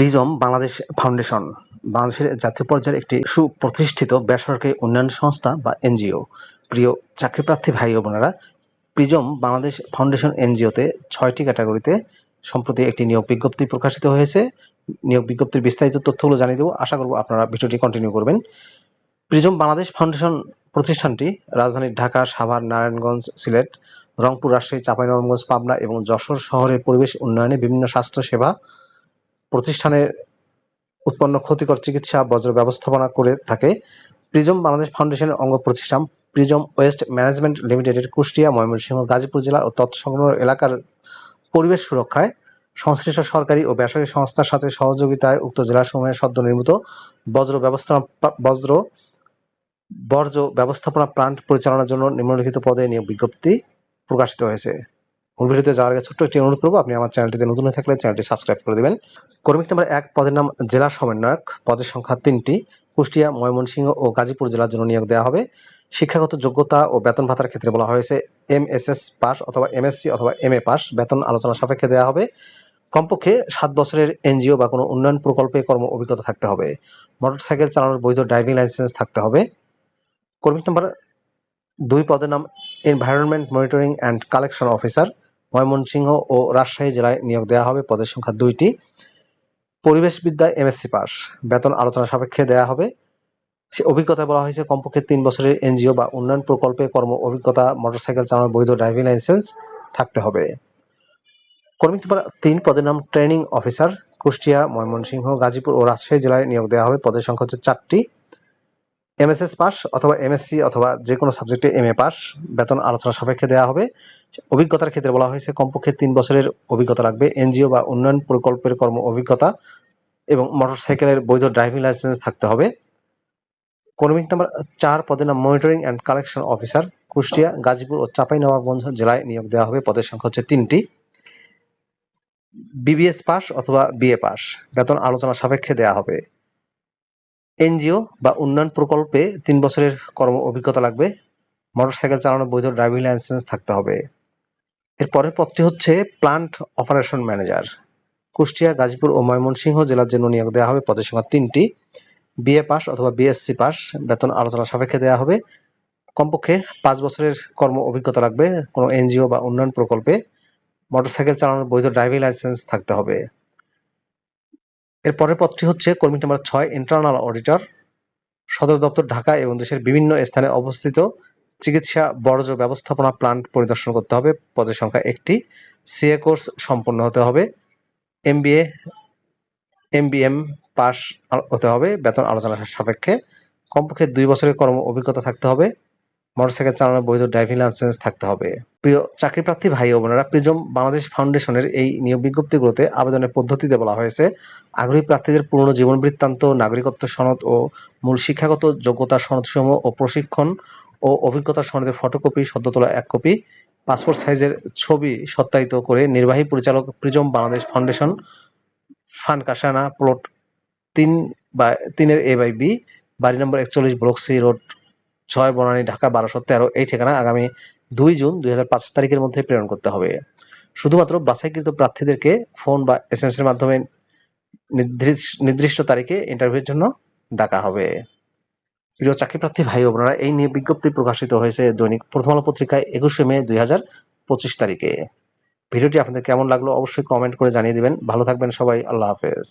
Prism Bangladesh foundation, বাংলাদেশের জাতীয় পর্যায়ের একটি সুপ্রতিষ্ঠিত বেসরকারি উন্নয়ন সংস্থা বা এনজিও। প্রিয় চাকরিপ্রার্থী ভাই ও বোনেরা, প্রিজম বাংলাদেশ ফাউন্ডেশন এনজিওতে ছয়টি ক্যাটাগরিতে সম্প্রতি একটি নিয়োগ বিজ্ঞপ্তি প্রকাশিত হয়েছে। নিয়োগ বিজ্ঞপ্তির বিস্তারিত তথ্যগুলো জানিয়ে দেবো। আশা করব আপনারা ভিডিওটি কন্টিনিউ করবেন। প্রিজম বাংলাদেশ ফাউন্ডেশন প্রতিষ্ঠানটি রাজধানীর ঢাকা, সাভার, নারায়ণগঞ্জ, সিলেট, রংপুর, রাজশাহী, চাঁপাইনবাবগঞ্জ, পাবনা এবং যশোর শহরের পরিবেশ উন্নয়নে বিভিন্ন স্বাস্থ্য সেবা প্রতিষ্ঠানে উৎপন্ন ক্ষতিকর চিকিৎসা, বজ্র ব্যবস্থাপনা করে থাকে প্রিজম বাংলাদেশ ফাউন্ডেশনের অঙ্গ প্রতিষ্ঠান প্রিজম ওয়েস্ট ম্যানেজমেন্ট লিমিটেডের কুষ্টিয়া, ময়মনসিংহ, গাজীপুর জেলা ও তৎসংলগ্ন এলাকার পরিবেশ সুরক্ষায় সংশ্লিষ্ট সরকারি ও বেসরকারি সংস্থার সাথে সহযোগিতায় উক্ত জেলাসমূহের সদ্য নির্মিত বজ্র ব্যবস্থাপনা বজ্র, বর্জ্য ব্যবস্থাপনা প্লান্ট পরিচালনার জন্য নিম্নলিখিত পদে নিয়োগ বিজ্ঞপ্তি প্রকাশিত হয়েছে। মূল ভিডিওতে যাওয়ার আগে ছোট্ট একটি অনুরোধ করব, আপনি আমার চ্যানেলটিতে নতুন হয়ে থাকলে চ্যানেলটি সাবস্ক্রাইব করে দেবেন। কর্মিক নাম্বার এক পদের নাম জেলা সমন্বয়ক, পদের সংখ্যা তিনটি। কুষ্টিয়া, ময়মনসিংহ ও গাজীপুর জেলার জন্য নিয়োগ দেওয়া হবে। শিক্ষাগত যোগ্যতা ও বেতন ভাতার ক্ষেত্রে বলা হয়েছে এম এস এস পাস অথবা এম এমএসসি অথবা এম এ পাস। বেতন আলোচনা সাপেক্ষে দেওয়া হবে। কমপক্ষে সাত বছরের এনজিও বা কোনো উন্নয়ন প্রকল্পে কর্ম অভিজ্ঞতা থাকতে হবে। মোটরসাইকেল চালানোর বৈধ ড্রাইভিং লাইসেন্স থাকতে হবে। কর্মিক নাম্বার দুই পদের নাম environment monitoring and collection officer. Mymensingh ও রাজশাহী জেলায় নিয়োগ দেওয়া হবে। পদের সংখ্যা দুইটি। পরিবেশবিদ্যায় এমএসসি পাস। বেতন আলোচনা সাপেক্ষে দেওয়া হবে। সে অভিজ্ঞতায় বলা হয়েছে, কমপক্ষে তিন বছরের এনজিও বা উন্নয়ন প্রকল্পে কর্ম অভিজ্ঞতা, মোটরসাইকেল চালানোর বৈধ ড্রাইভিং লাইসেন্স থাকতে হবে। কর্মী তিন পদের নাম ট্রেনিং অফিসার। কুষ্টিয়া, ময়মনসিংহ, গাজীপুর ও রাজশাহী জেলায় নিয়োগ দেওয়া হবে। পদের সংখ্যা হচ্ছে চারটি। এমএসএস পাস অথবা এমএসসি অথবা যে কোনো সাবজেক্টে এম এ পাস। বেতন আলোচনা সাপেক্ষে দেওয়া হবে। অভিজ্ঞতার ক্ষেত্রে বলা হয়েছে, কমপক্ষে তিন বছরের অভিজ্ঞতা লাগবে। এনজিও বা উন্নয়ন প্রকল্পের কর্ম অভিজ্ঞতা এবং মোটরসাইকেলের বৈধ ড্রাইভিং লাইসেন্স থাকতে হবে। কর্মিক নাম্বার চার, পদের নাম monitoring and collection officer, Kushtia, Gazipur ও চাঁপাইনবাবগঞ্জ জেলায় নিয়োগ দেওয়া হবে। পদের সংখ্যা হচ্ছে তিনটি। বিবিএস পাস অথবা বিএ পাস, বেতন আলোচনা সাপেক্ষে দেওয়া হবে। এনজিও বা উন্নয়ন প্রকল্পে তিন বছরের কর্ম অভিজ্ঞতা লাগবে। মোটরসাইকেল চালানোর বৈধ ড্রাইভিং লাইসেন্স থাকতে হবে। এর পরের পদটি হচ্ছে plant operation manager Kushtia, Gazipur ও ময়মনসিংহ জেলার জন্য নিয়োগ দেওয়া হবে পদের সংখ্যা তিনটি। বিএ পাস অথবা বিএসসি পাস বেতন আলোচনা সাপেক্ষে দেওয়া হবে। কমপক্ষে পাঁচ বছরের কর্ম অভিজ্ঞতা লাগবে কোনো এনজিও বা উন্নয়ন প্রকল্পে। মোটরসাইকেল চালানোর বৈধ ড্রাইভিং লাইসেন্স থাকতে হবে। এর পরের পদটি হচ্ছে কর্মী নাম্বার ছয় ইন্টারনাল অডিটর সদর দপ্তর ঢাকা এবং দেশের বিভিন্ন স্থানে অবস্থিত চিকিৎসা বর্জ্য ব্যবস্থাপনা প্লান্ট পরিদর্শন করতে হবে। পদের সংখ্যা একটি। সিএ কোর্স সম্পন্ন হতে হবে। এমবিএ এমবিএম পাস হতে হবে। বেতন আলোচনা সাপেক্ষে। কমপক্ষে দুই বছরের কর্ম অভিজ্ঞতা থাকতে হবে। মোটরসাইকেল চালানোর বৈধ ড্রাইভিং লাইসেন্স থাকতে হবে। প্রিয় চাকরি প্রার্থী ভাই ও বোনেরা, প্রিজম বাংলাদেশ ফাউন্ডেশনের এই নিয়োগ বিজ্ঞপ্তিগুলোতে আবেদনের পদ্ধতিতে বলা হয়েছে, আগ্রহী প্রার্থীদের পূর্ণ জীবন বৃত্তান্ত, নাগরিকত্ব সনদ ও মূল শিক্ষাগত যোগ্যতা সনদসমূহ ও প্রশিক্ষণ ও অভিজ্ঞতা সনদের ফটোকপি সদ্য তোলা এক কপি পাসপোর্ট সাইজের ছবি সত্যায়িত করে নির্বাহী পরিচালক প্রিজম বাংলাদেশ ফাউন্ডেশন ফান কাসানা প্লট তিন বা তিনের এ বাই বি বাড়ি নম্বর একচল্লিশ ব্লক সি রোড, ছয় বনানী ঢাকা বারোশো তেরো, এই ঠিকানা আগামী দুই জুন দুই হাজার পাঁচ তারিখের মধ্যে প্রেরণ করতে হবে। শুধুমাত্র বাছাইকৃত প্রার্থীদেরকে ফোন বা এস এর মাধ্যমে নির্দিষ্ট তারিখে ইন্টারভিউর জন্য ডাকা হবে। প্রিয় চাকরিপ্রার্থী ভাই বোনেরা, এই নিয়ে বিজ্ঞপ্তি প্রকাশিত হয়েছে দৈনিক প্রথম আলো পত্রিকায় একুশে মে দুই হাজার পঁচিশ তারিখে। ভিডিওটি আপনাদের কেমন লাগল অবশ্যই কমেন্ট করে জানিয়ে দিবেন। ভালো থাকবেন সবাই, আল্লাহ হাফেজ।